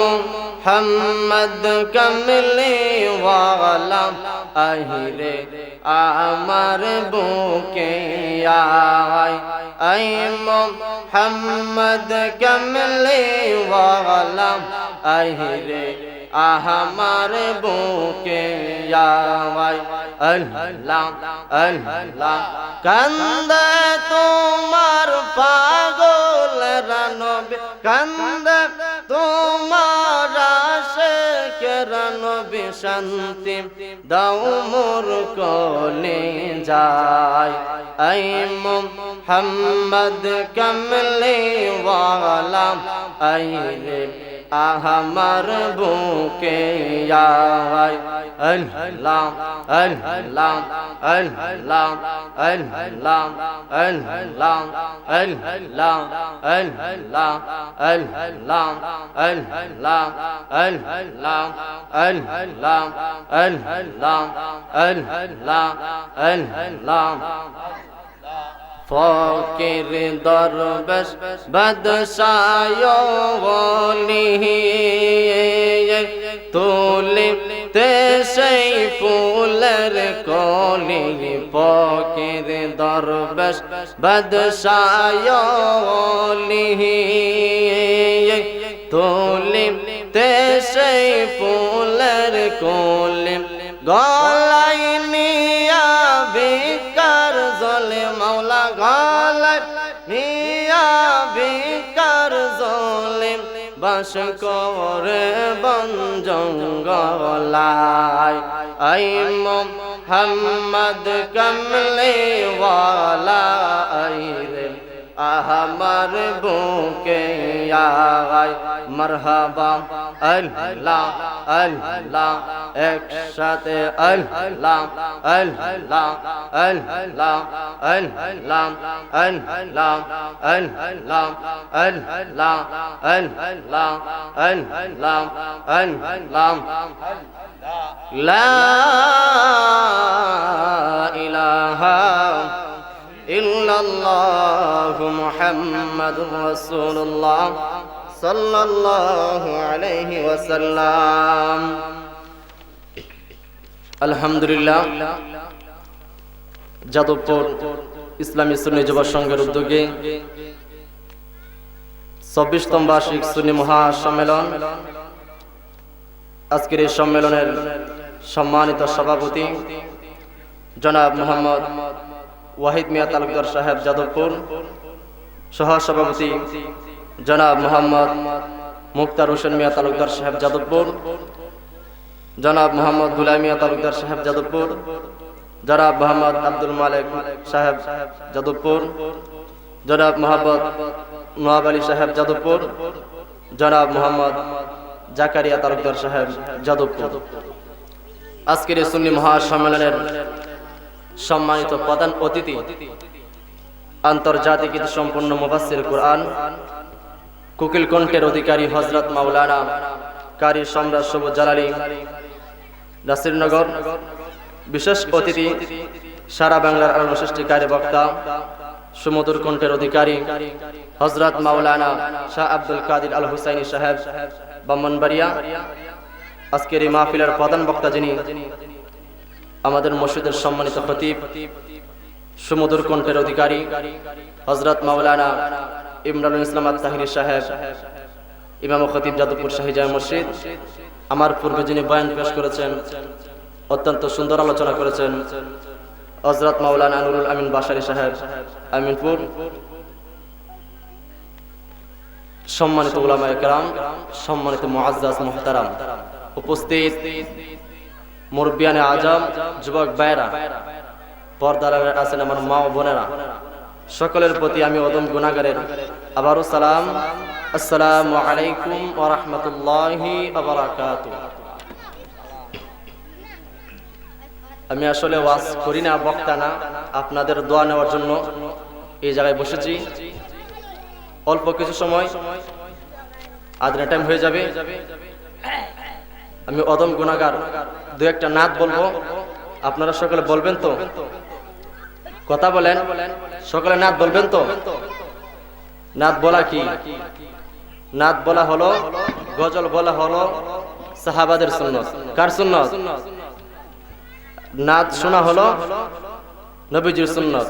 মোহাম্মদ কমলে ওয়ালা আহিরে আমার বুকে আয়। আই মোহাম্মদ কমলে ওয়ালা আহিরে আহমার বুকে কান্দে তোমার পাগল রানবে কান্দে তোমার আশেক রানবে শান্তি দাও মোর কলে যায়। আই মোহাম্মদ কমলে ওয়ালা আইরে আহমার বুকে আয় আল্লাহ আল্লাহ আল্লাহ আল্লাহ আল্লাহ আল্লাহ আল্লাহ আল্লাহ আল্লাহ আল্লাহ আল্লাহ আল্লাহ আল্লাহ আল্লাহ ফকির দরবেশ বদশায় তুলি তে সেই ফুলের কলি, ফকির দরবেশ বদশায় তুলি তে সেই ফুলের কলি গলাই বাস করে বন জঙ্গলায়। আই মোহাম্মদ কমলে ওয়ালা আইরে আহমার বুকে আয় মরহাবা আল্লাহ আল্লাহ একসাথে আল্লাহ আল্লাহ আল্লাহ আল্লাহ আল্লাহ আল্লাহ আল্লাহ আল্লাহ আল্লাহ আল্লাহ লা ইল্লাল্লাহ মুহাম্মাদুর রাসূলুল্লাহ সাল্লাল্লাহু আলাইহি ওয়াসাল্লাম। আলহামদুলিল্লাহ, যাদবপুর ইসলামী সুন্নি যুব সংঘের উদ্যোগে চব্বিশতম বার্ষিক সুন্নি মহাসম্মেলন। আজকের এই সম্মেলনের সম্মানিত সভাপতি জনাব মোহাম্মদ ওয়াহিদ মিয়া তালুকদার সাহেব যাদবপুর সহ সভাপতি জনাব মোহাম্মদ মুক্তার হোসেন মিয়া তালুকদার সাহেব যাদবপুর, জনাব মোহাম্মদ গুলাই মিয়া তালুকদার সাহেব যাদবপুর, জনাব মোহাম্মদ আব্দুল মালিক সাহেব যাদবপুর, জনাব মোহাম্মদ নোয়াব আলী সাহেব যাদবপুর, জনাব মোহাম্মদ জাকারিয়া তালুকদার সাহেব যাদবপুর। আজকের এই সুন্নি মহাসম্মেলনের সম্মানিত প্রধান অতিথি, আন্তর্জাতিক সম্পূর্ণ মুবাসির কোরআন, কুকিল কণ্ঠের অধিকারী হজরত মাওলানা কারি সম্রাট সবুজ জালালি, নাসিরনগর, বিশেষ অতিথি, সারা বাংলার অনুসৃষ্টিকারী বক্তা, সুমধুর কণ্ঠের অধিকারী হজরত মাওলানা শাহ আব্দুল কাদির আল হুসাইনি সাহেব, ব্রাহ্মণবাড়িয়া। আজকের এই মাহফিলের প্রধান বক্তা যিনি আমাদের মসজিদের সম্মানিত খতিব, সুমধুর কণ্ঠের অধিকারী হজরত মাওলানা ইমরানুল ইসলাম তাহির সাহেব, ইমাম খতিব যাদবপুর শাহিজা মসজিদ, আমার পূর্বে যিনি বয়ান পেশ করেছেন, অত্যন্ত সুন্দর আলোচনা করেছেন হজরত মাওলানা নুরুল আমিন বাসারি সাহেব, আমিনপুর। সম্মানিত উলামা একরাম সম্মানিত মুআজ্জাজ মুহতারাম, উপস্থিত মুরব্বিয়ানে আজম, যুবক ভাইরা পর্দার আছেন আমার মা বোনেরা, সকলের প্রতি আমি অদম গুণাগারের আবারও সালাম। আসসালামু আলাইকুম ওয়া রাহমাতুল্লাহি আমি আসলে ওয়াজ করি না, বক্তা না, আপনাদের দোয়া নেওয়ার জন্য এই জায়গায় বসেছি। অল্প কিছু সময় আধনা টাইম হয়ে যাবে। আমি অদম গুণাগার। দু একটা নাত বলব। আপনারা সকলে বলবেন তো? কথা বলেন। সকলে নাত বলবেন তো? নাত বলা কি? নাত বলা হলো, গজল বলা হলো সাহাবাদের সুন্নত। কার সুন্নত? নাত শোনা হলো নবীজির সুন্নত।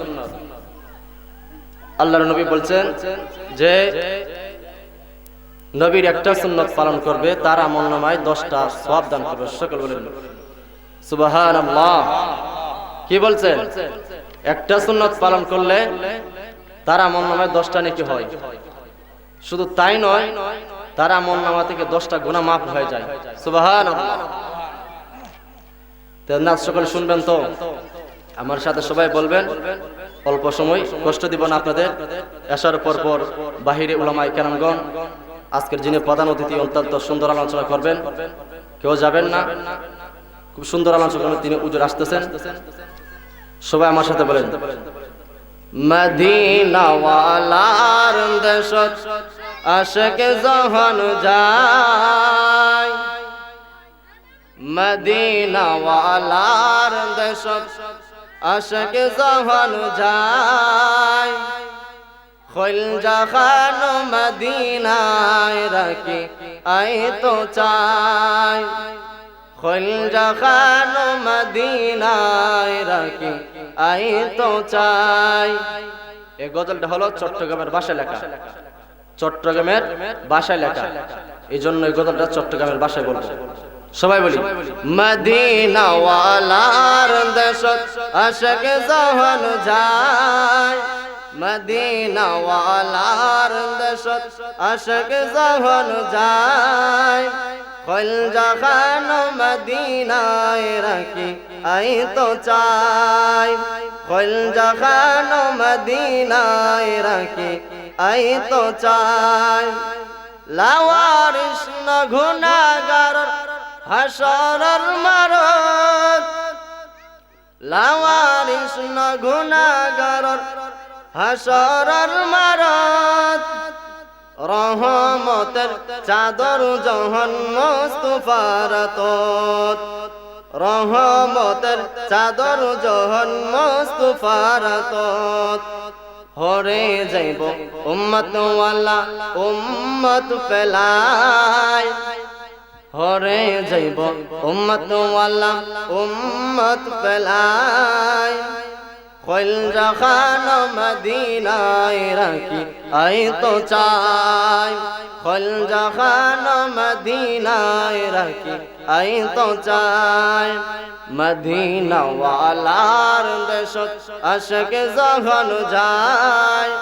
আল্লাহর নবী বলছেন যে নবীর একটা সুন্নত পালন করবে, তার আমল নামায় দশটা সব দান করবে। সকল বলেন। সুবাহান কি বলছেন? একটা সুন্নত পালন করলে তার আমল নামায় দশটা নাকি হয়। শুধু তাই নয়, তার আমল নামা থেকে দশটা গুণা মাফ হয়ে যায়। সুবাহান নাচ সকলে শুনবেন তো? আমার সাথে সবাই বলবেন, অল্প সময়, কষ্ট দিব না আপনাদের। আসার পর পর বাহিরে উলামাই কেরামগণ আজকের যিনি প্রধান অতিথি, অত্যন্ত সুন্দর আলোচনা করবেন। কেউ যাবেন না। খুব সুন্দর আলোচনা করবেন, তিনি উজুর আসতেছেন। সবাই আমার সাথে বলেন। মদিনাওয়ালার দেশত আশেক যখন যায়। মদিনাওয়ালার দেশত আশেক যখন যায়। খৈল জাহান মদিনায় রাখি, আই তো চাই। খৈল জাহান মদিনায় রাখি, আই তো চাই। এই গজলটা হলো চট্টগ্রামের ভাষায় লেখা। চট্টগ্রামের ভাষায় লেখা। এই জন্য এই গজলটা চট্টগ্রামের ভাষায় বলব। সবাই বলি, মদিনাওয়ালার দেশত আশক যখন যায়। মদিনাওয়ালার দেশত আশক যখন যায়। কল যখন মদিনায় রাখি আই তো চাই। কল যখন মদিনায় রাখি আই তো চাই। লাওয়ারিস ন গুনাগার হাসরর মারত। লাওয়ারিস ন গুনাগার হাসরর মারত, রহমতের চাদর জহন মুস্তুফার তোত রহমতের চাদর জহন তোত হরে যাইব উম্মত ওয়ালা উম্মত পেলায় হরে যাইব উম্মত ওয়ালা উম্মত পেলায় খৈল জাখান মদিনায় রাখি, আই তো চাই। খৈল জাখান মদিনায় রাখি, আই তো চাই। মদিনাওয়ালার দেশত আশক যখন যায়,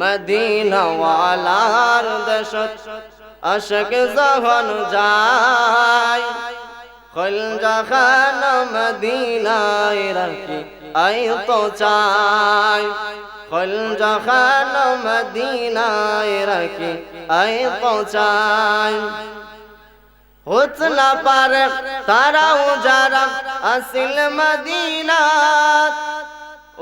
মদিনাওয়ালার দেশত আশক যখন যায়। খৈল জাখান মদিনায় রাখি আই তো চাই, খল যখন মদিনায় রাখি, আই তো চাই। হত না পারে তারাও যারা আসিল মদিনাত।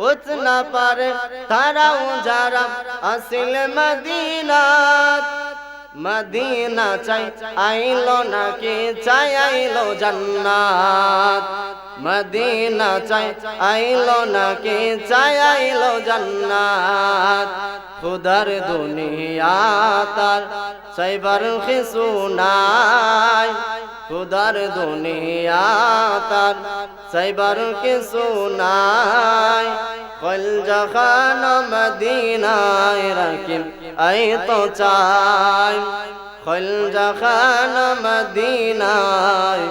হত না পারে তারাও যারা আসিল মদিনাত। মদিনা চাই আইলো নাকি, চাই আইলো জান্নাত। মদিনা চাই, আইলো নাকি চাই, আইলো জান্নাত। খুদার দুনিয়া তার সাইবার খিসু নাই। খুদার দুনিয়া তার সাইবার কিছু নাই। কল যখন মদিনায় রাখিম, আই তো চাই। কল যখন মদিনায়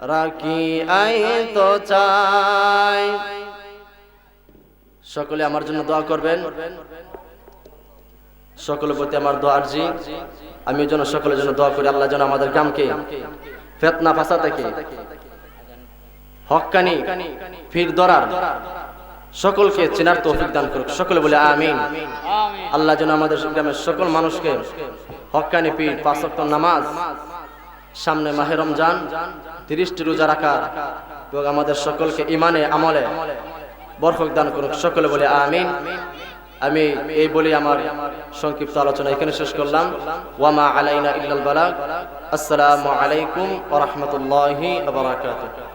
রাখি আই তো চাই। সকলে আমার জন্য দোয়া করবেন। সকলের প্রতি আমার দোয়া আরজি। আমি যেন সকলের জন্য দোয়া করি, আল্লাহ যেন আমাদের গ্রামকে ফেতনা ফাসা থেকে হকানি ফির দরার সকলকে চেনার তৌফিক দান করুক। সকলে বলে আমিন। আল্লাহ যেন আমাদের গ্রামের সকল মানুষকে হকানি পীর পাঁচ নামাজ সামনে মাহে রমজান তিরিশটি রোজা রাখা এবং আমাদের সকলকে ইমানে আমলে বরফক দান করুক। সকলে বলে আমিন। আমি এই বলে আমার সংক্ষিপ্ত আলোচনা এখানে শেষ করলাম। ওয়ামা আলাইনা ইল্লাল বালাগ। আসসালামু আলাইকুম ওয়া রাহমাতুল্লাহি ওয়া বারাকাতুহু।